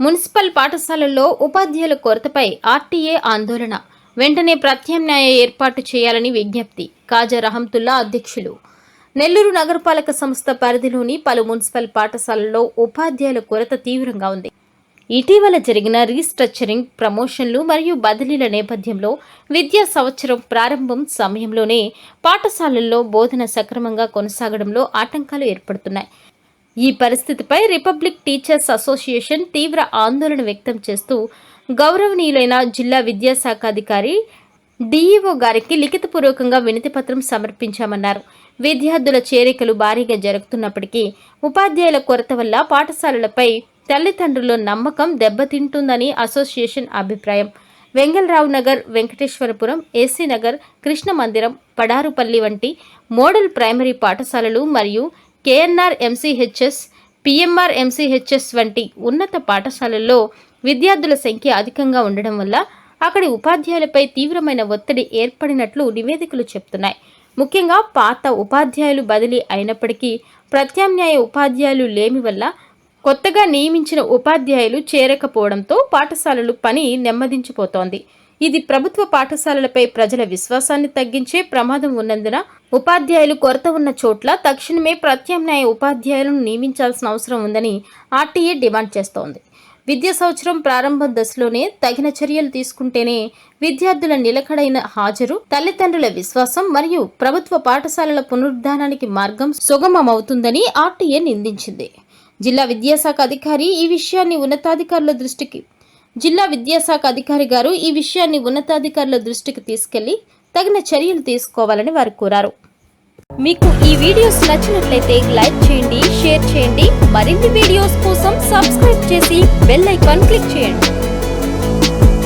Municipal పాఠశాలల్లో ఉపాధ్యాయుల కొరతపై RTA ఆందోళన. వెంటనే ప్రత్యామ్నాయ ఏర్పాటు చేయాలని విజ్ఞప్తి. కాజా రహంతుల్లా అధ్యక్షులు. నెల్లూరు నగరపాలక సంస్థ పరిధిలోని పలు మున్సిపల్ పాఠశాలల్లో ఉపాధ్యాయుల కొరత తీవ్రంగా ఉంది. ఇటీవల జరిగిన రీస్ట్రక్చరింగ్ ప్రమోషన్లు మరియు బదిలీల నేపథ్యంలో విద్యా సంవత్సరం ప్రారంభం సమయంలోనే పాఠశాలల్లో బోధన సక్రమంగా కొనసాగడంలో ఆటంకాలు ఏర్పడుతున్నాయి. ఈ పరిస్థితిపై రిపబ్లిక్ టీచర్స్ అసోసియేషన్ తీవ్ర ఆందోళన వ్యక్తం చేస్తూ గౌరవనీయులైన జిల్లా విద్యాశాఖ అధికారి డీఈఓ గారికి లిఖితపూర్వకంగా వినతిపత్రం సమర్పించామన్నారు. విద్యార్థుల చేరికలు భారీగా జరుగుతున్నప్పటికీ ఉపాధ్యాయుల కొరత వల్ల పాఠశాలలపై తల్లిదండ్రుల నమ్మకం దెబ్బతింటుందని అసోసియేషన్ అభిప్రాయం. వెంగళరావు నగర్ వెంకటేశ్వరపురం ఏసీ నగర్ కృష్ణ మందిరం పడారుపల్లి వంటి మోడల్ ప్రైమరీ పాఠశాలలు మరియు కేఎన్ఆర్ ఎంసీహెచ్ఎస్ పిఎంఆర్ ఎంసీహెచ్ఎస్ వంటి ఉన్నత పాఠశాలల్లో విద్యార్థుల సంఖ్య అధికంగా ఉండడం వల్ల అక్కడి ఉపాధ్యాయులపై తీవ్రమైన ఒత్తిడి ఏర్పడినట్లు నివేదికలు చెప్తున్నాయి. ముఖ్యంగా పాత ఉపాధ్యాయులు బదిలీ అయినప్పటికీ ప్రత్యామ్నాయ ఉపాధ్యాయులు లేమి వల్ల కొత్తగా నియమించిన ఉపాధ్యాయులు చేరకపోవడంతో పాఠశాలలు పని నెమ్మదించిపోతోంది. ఇది ప్రభుత్వ పాఠశాలలపై ప్రజల విశ్వాసాన్ని తగ్గించే ప్రమాదం ఉన్నందున ఉపాధ్యాయులు కొరత ఉన్న చోట్ల తక్షణమే ప్రత్యామ్నాయ ఉపాధ్యాయులను నియమించాల్సిన అవసరం ఉందని ఆర్టీఏ డిమాండ్ చేస్తోంది. విద్యా సంవత్సరం ప్రారంభం దశలోనే తగిన చర్యలు తీసుకుంటేనే విద్యార్థుల నిలకడైన హాజరు తల్లిదండ్రుల విశ్వాసం మరియు ప్రభుత్వ పాఠశాలల పునరుద్ధానానికి మార్గం సుగమమవుతుందని ఆర్టీఏ నిందించింది. జిల్లా విద్యాశాఖ అధికారి ఈ విషయాన్ని ఉన్నతాధికారుల దృష్టికి జిల్లా విద్యాశాఖ అధికారి గారు ఈ విషయాన్ని ఉన్నతాధికారుల దృష్టికి తీసుకెళ్ళి తగిన చర్యలు తీసుకోవాలని వారు కోరారు. మీకు ఈ వీడియోస్ నచ్చినట్లయితే లైక్ చేయండి షేర్ చేయండి. మరిన్ని వీడియోస్ కోసం సబ్స్క్రైబ్ చేసి బెల్ ఐకాన్ క్లిక్ చేయండి.